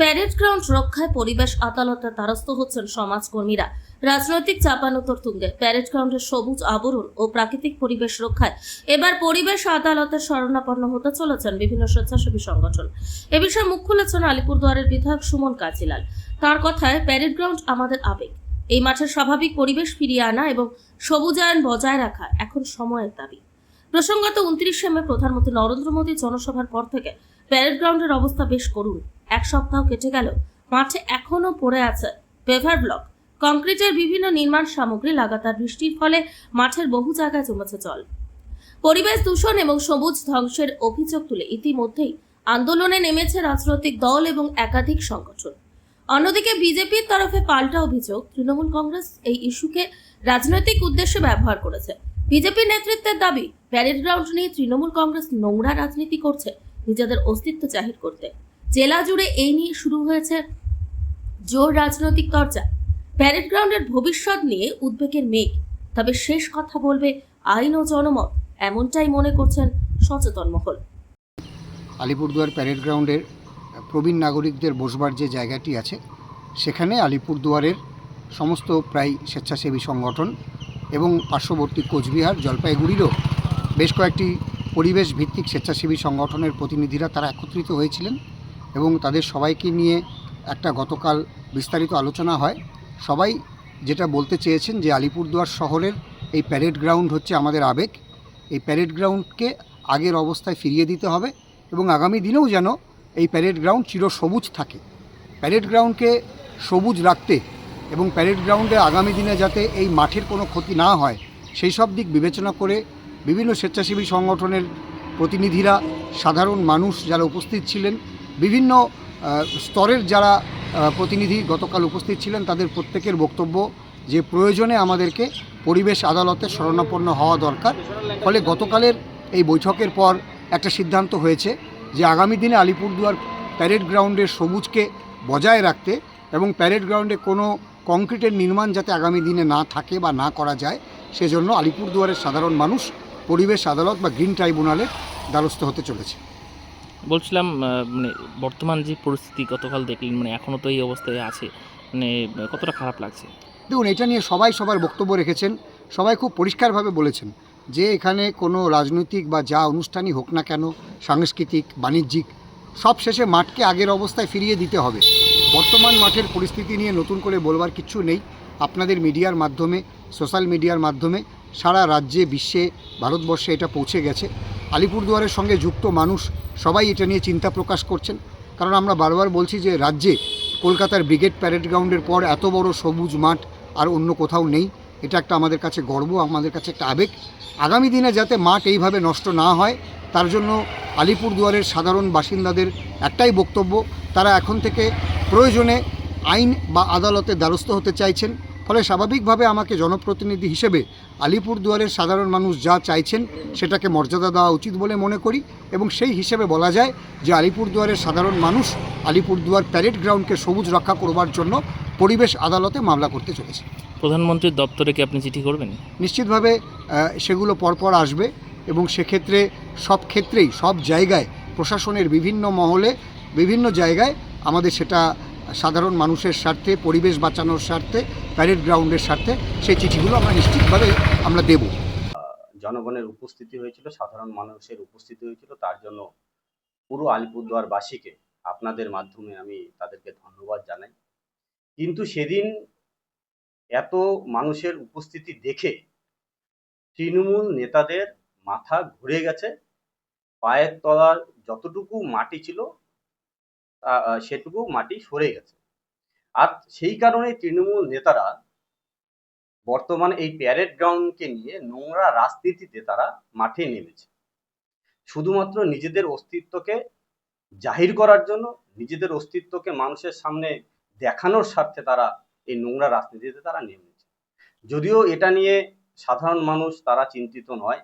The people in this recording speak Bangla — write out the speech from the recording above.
প্যারেড গ্রাউন্ড রক্ষায় পরিবেশ আদালতের দ্বারস্থ হচ্ছেন সমাজকর্মীরা। রাজনৈতিক চাপানোতর তুঙ্গে প্যারেড গ্রাউন্ডের সবুজ আবরণ ও প্রাকৃতিক পরিবেশ রক্ষায় এবার পরিবেশ আদালতের শরণাপন্ন হতে চলেছেন বিভিন্ন স্বেচ্ছাসেবী সংগঠন। এ বিষয়ে মুখ খুলেছেন আলিপুরদুয়ারের বিধায়ক সুমন কাজিলাল। তার কথায়, প্যারেড গ্রাউন্ড আমাদের আবেগ। এই মাঠের স্বাভাবিক পরিবেশ ফিরিয়ে আনা এবং সবুজায়ন বজায় রাখা এখন সময়ের দাবি। প্রসঙ্গত উনত্রিশে মে প্রধানমন্ত্রী নরেন্দ্র মোদী জনসভার পর থেকে প্যারেড গ্রাউন্ডের অবস্থা বেশ করুণ। এক সপ্তাহ কেটে গেল, মাঠে এখনও পড়ে আছে পেভার ব্লক। কংক্রিটের বিভিন্ন নির্মাণ সামগ্রী লাগাতার বৃষ্টির ফলে মাঠের বহু জায়গায় জমেছে জল। পরিবেশ দূষণ এবং সবুজ ধ্বংসের অভিযোগ তুলে ইতিমধ্যেই আন্দোলনে নেমেছে রাজনৈতিক দল এবং একাধিক সংগঠন। অন্যদিকে বিজেপির তরফে পাল্টা অভিযোগ, তৃণমূল কংগ্রেস এই ইস্যুকে রাজনৈতিক উদ্দেশ্যে ব্যবহার করেছে। বিজেপি নেতৃত্বের দাবি প্যারেড গ্রাউন্ড নিয়ে তৃণমূল কংগ্রেস নোংরা রাজনীতি করছে নিজেদের অস্তিত্ব জাহির করতে। জেলা জুড়ে এই নিয়ে শুরু হয়েছে জোর রাজনৈতিক চর্চা প্যারেড গ্রাউন্ডের ভবিষ্যৎ নিয়ে উদ্বেগের মেঘ। তবে শেষ কথা বলবে আইন ও জনমত, এমনটাই মনে করছেন সচেতন মহল। আলিপুরদুয়ার প্যারেড গ্রাউন্ডের প্রবীণ নাগরিকদের বসবার যে জায়গাটি আছে, সেখানে আলিপুরদুয়ারের সমস্ত প্রায় স্বেচ্ছাসেবী সংগঠন এবং পার্শ্ববর্তী কোচবিহার, জলপাইগুড়িরও বেশ কয়েকটি পরিবেশ ভিত্তিক স্বেচ্ছাসেবী সংগঠনের প্রতিনিধিরা তারা একত্রিত হয়েছিলেন এবং তাদের সবাইকে নিয়ে একটা গতকাল বিস্তারিত আলোচনা হয়। সবাই যেটা বলতে চেয়েছেন যে আলিপুরদুয়ার শহরের এই প্যারেড গ্রাউন্ড হচ্ছে আমাদের আবেগ। এই প্যারেড গ্রাউন্ডকে আগের অবস্থায় ফিরিয়ে দিতে হবে এবং আগামী দিনেও যেন এই প্যারেড গ্রাউন্ড চিরসবুজ থাকে। প্যারেড গ্রাউন্ডকে সবুজ রাখতে এবং প্যারেড গ্রাউন্ডে আগামী দিনে যাতে এই মাঠের কোনো ক্ষতি না হয়, সেই সব দিক বিবেচনা করে বিভিন্ন স্বেচ্ছাসেবী সংগঠনের প্রতিনিধিরা, সাধারণ মানুষ যারা উপস্থিত ছিলেন, বিভিন্ন স্তরের যারা প্রতিনিধি গতকাল উপস্থিত ছিলেন, তাদের প্রত্যেকের বক্তব্য যে প্রয়োজনে আমাদেরকে পরিবেশ আদালতে শরণাপন্ন হওয়া দরকার। ফলে গতকালের এই বৈঠকের পর একটা সিদ্ধান্ত হয়েছে যে আগামী দিনে আলিপুরদুয়ার প্যারেড গ্রাউন্ডের সবুজকে বজায় রাখতে এবং প্যারেড গ্রাউন্ডে কোনো কংক্রিটের নির্মাণ যাতে আগামী দিনে না থাকে বা না করা যায় সেজন্য আলিপুরদুয়ারের সাধারণ মানুষ পরিবেশ আদালত বা গ্রিন ট্রাইব্যুনালের দ্বারস্থ হতে চলেছে। বলছিলাম মানে বর্তমান যে পরিস্থিতি গতকাল দেখলেন মানে এখনও তো এই অবস্থায় আছে মানে কতটা খারাপ লাগছে? দেখুন এটা নিয়ে সবাই সবার বক্তব্য রেখেছেন সবাই খুব পরিষ্কারভাবে বলেছেন যে এখানে কোনো রাজনৈতিক বা যা অনুষ্ঠানই হোক না কেন সাংস্কৃতিক বাণিজ্যিক সব শেষে মাঠকে আগের অবস্থায় ফিরিয়ে দিতে হবে। বর্তমান মাঠের পরিস্থিতি নিয়ে নতুন করে বলবার কিচ্ছু নেই। আপনাদের মিডিয়ার মাধ্যমে, সোশ্যাল মিডিয়ার মাধ্যমে সারা রাজ্যে, বিশ্বে, ভারতবর্ষে এটা পৌঁছে গেছে। আলিপুরদুয়ারের সঙ্গে যুক্ত মানুষ সবাই এটা নিয়ে চিন্তা প্রকাশ করছেন। কারণ আমরা বারবার বলছি যে রাজ্যে কলকাতার ব্রিগেড প্যারেড গ্রাউন্ডের পর এত বড় সবুজ মাঠ আর অন্য কোথাও নেই। এটা একটা আমাদের কাছে গর্ব, আমাদের কাছে একটা আবেগ। আগামী দিনে যাতে মাঠ এইভাবে নষ্ট না হয়, তার জন্য আলিপুরদুয়ারের সাধারণ বাসিন্দাদের একটাই বক্তব্য, তারা এখন থেকে প্রয়োজনে আইন বা আদালতে দ্বারস্থ হতে চাইছেন। ফলে স্বাভাবিকভাবে আমাকে জনপ্রতিনিধি হিসেবে আলিপুরদুয়ারের সাধারণ মানুষ যা চাইছেন সেটাকে মর্যাদা দেওয়া উচিত বলে মনে করি এবং সেই হিসেবে বলা যায় যে আলিপুরদুয়ারের সাধারণ মানুষ আলিপুরদুয়ার প্যারেড গ্রাউন্ডকে সবুজ রক্ষা করবার জন্য পরিবেশ আদালতে মামলা করতে চলেছে। প্রধানমন্ত্রীর দপ্তরে কি আপনি চিঠি করবেন? নিশ্চিতভাবে সেগুলো পরপর আসবে এবং সেক্ষেত্রে সব ক্ষেত্রেই সব জায়গায় প্রশাসনের বিভিন্ন মহলে বিভিন্ন জায়গায় আমাদের সেটা সাধারণ মানুষের স্বার্থে, পরিবেশ বাঁচানোর স্বার্থে প্যারেড গ্রাউন্ডের স্বার্থে সেই চিঠিগুলো আমরা নিশ্চিতভাবে আমরা দেব। জনগণের উপস্থিতি হয়েছিল, সাধারণ মানুষের উপস্থিতি হয়েছিল, তার জন্য পুরো আলিপুরদুয়ারবাসীকে আপনাদের মাধ্যমে আমি তাদেরকে ধন্যবাদ জানাই। কিন্তু সেদিন এত মানুষের উপস্থিতি দেখে তৃণমূল নেতাদের মাথা ঘুরে গেছে, পায়ের তলার যতটুকু মাটি ছিল সেটুকু মাটি সরে গেছে। আর সেই কারণে তৃণমূল নেতারা বর্তমানে এই প্যারেড গ্রাউন্ডকে নিয়ে নোংরা রাজনীতিতে তারা মাঠে নেমেছে। শুধুমাত্র নিজেদের অস্তিত্বকে জাহির করার জন্য, নিজেদের অস্তিত্বকে মানুষের সামনে দেখানোর স্বার্থে তারা এই নোংরা রাজনীতিতে তারা নেমেছে। যদিও এটা নিয়ে সাধারণ মানুষ তারা চিন্তিত নয়